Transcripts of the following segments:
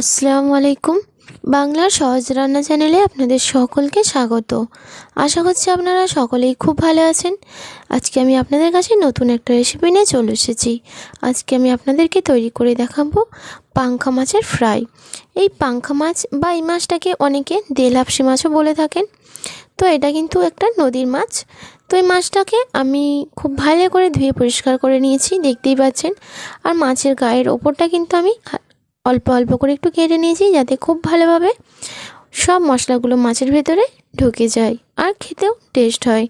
আসসালামু আলাইকুম। বাংলার সহজ রান্না চ্যানেলে আপনাদের সকলকে স্বাগত। আশা করছি আপনারা সকলেই খুব ভালো আছেন। আজকে আমি আপনাদের কাছে নতুন একটা রেসিপি নিয়ে চলে এসেছি। আজকে আমি আপনাদেরকে তৈরি করে দেখাবো পাংখা মাছের ফ্রাই এই পাংখা মাছ বা এই মাছটাকে অনেকে দেলাপসি মাছও বলে থাকেন। তো এটা কিন্তু একটা নদীর মাছ। তো এই মাছটাকে আমি খুব ভালো করে ধুয়ে পরিষ্কার করে নিয়েছি, দেখতেই পাচ্ছেন। আর মাছের গায়ের ওপরটা কিন্তু আমি অল্প অল্প করে একটু কেটে নিয়েছি যাতে খুব ভালোভাবে সব মশলাগুলো মাছের ভেতরে ঢুকে যায় আর খেতেও টেস্ট হয়।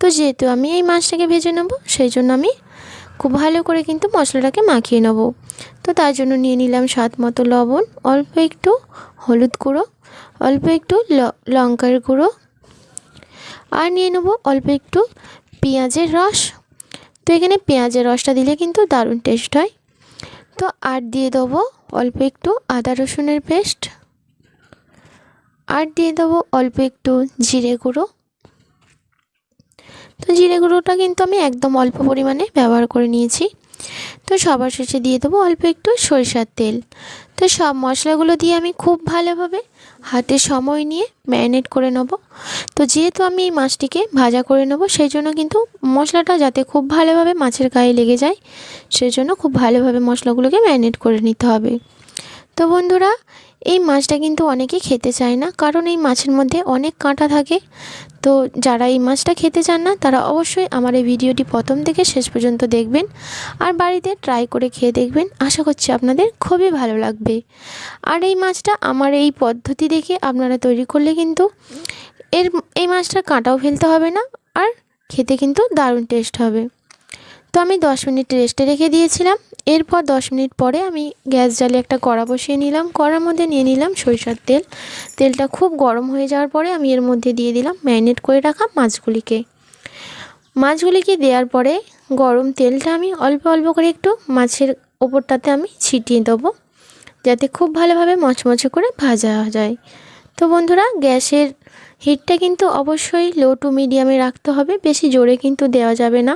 তো যেহেতু আমি এই মাছটাকে ভেজে নেব, সেই জন্য আমি খুব ভালো করে কিন্তু মশলাটাকে মাখিয়ে নেব। তো তার জন্য নিয়ে নিলাম স্বাদ মতো লবণ, অল্প একটু হলুদ গুঁড়ো, অল্প একটু লঙ্কার গুঁড়ো আর নিয়ে নেব অল্প একটু পেঁয়াজের রস। তো এখানে পেঁয়াজের রসটা দিলে কিন্তু দারুণ টেস্ট হয়। তো আর দিয়ে দেবো অল্প একটু আদা রসুনের পেস্ট। আর দিয়ে দেবো অল্প একটু জিরে গুঁড়ো। তো জিরে গুঁড়োটা কিন্তু আমি একদম অল্প পরিমাণে ব্যবহার করে নিয়েছি। তো সবার শেষে দিয়ে দেবো অল্প একটু সরিষার তেল। তো সব মশলাগুলো দিয়ে আমি খুব ভালোভাবে হাতে সময় নিয়ে ম্যারিনেট করে নেব। তো যেহেতু আমি এই মাছটিকে ভাজা করে নেব, সেই জন্য কিন্তু মশলাটা যাতে খুব ভালোভাবে মাছের গায়ে লেগে যায়, সেই জন্য খুব ভালোভাবে মশলাগুলোকে ম্যারিনেট করে নিতে হবে। তো বন্ধুরা এই মাছটা কিন্তু অনেকে খেতে চায় না। কারণ এই মাছের মধ্যে অনেক কাঁটা থাকে। তো যারা এই মাছটা খেতে চান না, তারা অবশ্যই আমার এই ভিডিওটি প্রথম থেকে শেষ পর্যন্ত দেখবেন আর বাড়িতে ট্রাই করে খেয়ে দেখবেন। আশা করছি আপনাদের খুবই ভালো লাগবে। আর এই মাছটা আমার এই পদ্ধতি দেখে আপনারা তৈরি করলে কিন্তু এর, এই মাছটার কাঁটাও ফেলতে হবে না আর খেতে কিন্তু দারুণ টেস্ট হবে। তো আমি দশ মিনিট রেস্টে রেখে দিয়েছিলাম। এরপর দশ মিনিট পরে আমি গ্যাস জ্বালিয়ে একটা কড়া বসিয়ে নিলাম। কড়ার মধ্যে নিয়ে নিলাম সরিষার তেল। তেলটা খুব গরম হয়ে যাওয়ার পরে আমি এর মধ্যে দিয়ে দিলাম ম্যারিনেট করে রাখা মাছগুলিকে। মাছগুলিকে দেওয়ার পরে গরম তেলটা আমি অল্প অল্প করে একটু মাছের ওপরটাতে আমি ছিটিয়ে দেবো। যাতে খুব ভালোভাবে মচমচে করে ভাজা যায়। তো বন্ধুরা, গ্যাসের হিটটা কিন্তু অবশ্যই লো টু মিডিয়ামে রাখতে হবে। বেশি জোরে কিন্তু দেওয়া যাবে না।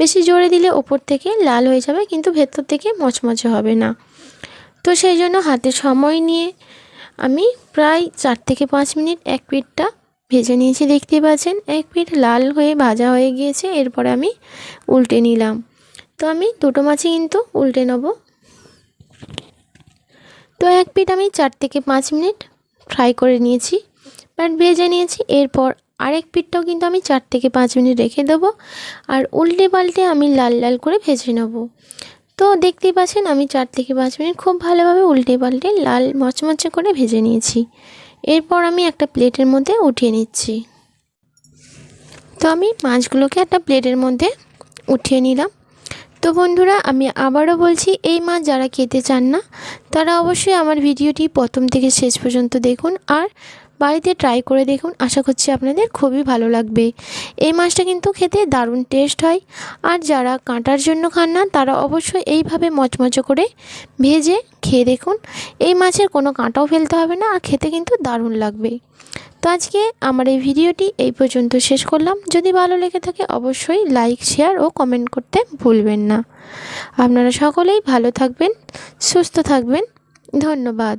বেশি জোরে দিলে ওপর থেকে লাল হয়ে যাবে, কিন্তু ভেতর থেকে মচমচে হবে না। তো সেই জন্য হাতে সময় নিয়ে আমি প্রায় চার থেকে পাঁচ মিনিট এক পিঠটা ভেজে নিয়েছি, দেখতে পাচ্ছেন? এক পিঠ লাল হয়ে ভাজা হয়ে গিয়েছে, এরপরে আমি উল্টে নিলাম। তো আমি দুটো মাছই কিন্তু উল্টে নেব। তো এক পিঠ আমি চার থেকে পাঁচ মিনিট ফ্রাই করে নিয়েছি বাট ভেজে নিয়েছি। এরপর আরেক পিঠটাও কিন্তু আমি চার থেকে পাঁচ মিনিট রেখে দেবো, আর উল্টে পাল্টে আমি লাল লাল করে ভেজে নেব। তো দেখতেই পাচ্ছেন, আমি চার থেকে পাঁচ মিনিট খুব ভালোভাবে উল্টে পাল্টে লাল মচমচে করে ভেজে নিয়েছি। এরপর আমি একটা প্লেটের মধ্যে উঠিয়ে নিচ্ছি। তো আমি মাছগুলোকে একটা প্লেটের মধ্যে উঠিয়ে নিলাম। তো বন্ধুরা, আমি আবারও বলছি, এই মাছ যারা খেতে চান না, তারা অবশ্যই আমার ভিডিওটি প্রথম থেকে শেষ পর্যন্ত দেখুন আর বাড়িতে ট্রাই করে দেখুন। আশা করছি আপনাদের খুবই ভালো লাগবে। এই মাছটা কিন্তু খেতে দারুণ টেস্ট হয় আর যারা কাঁটার জন্য খান না, তারা অবশ্যই এইভাবে মচমচো করে ভেজে খেয়ে দেখুন। এই মাছের কোনো কাঁটাও ফেলতে হবে না আর খেতে কিন্তু দারুণ লাগবে। তো আজকে আমার এই ভিডিওটি এই পর্যন্ত শেষ করলাম। যদি ভালো লেগে থাকে অবশ্যই লাইক শেয়ার ও কমেন্ট করতে ভুলবেন না। আপনারা সকলেই ভালো থাকবেন, সুস্থ থাকবেন। ধন্যবাদ।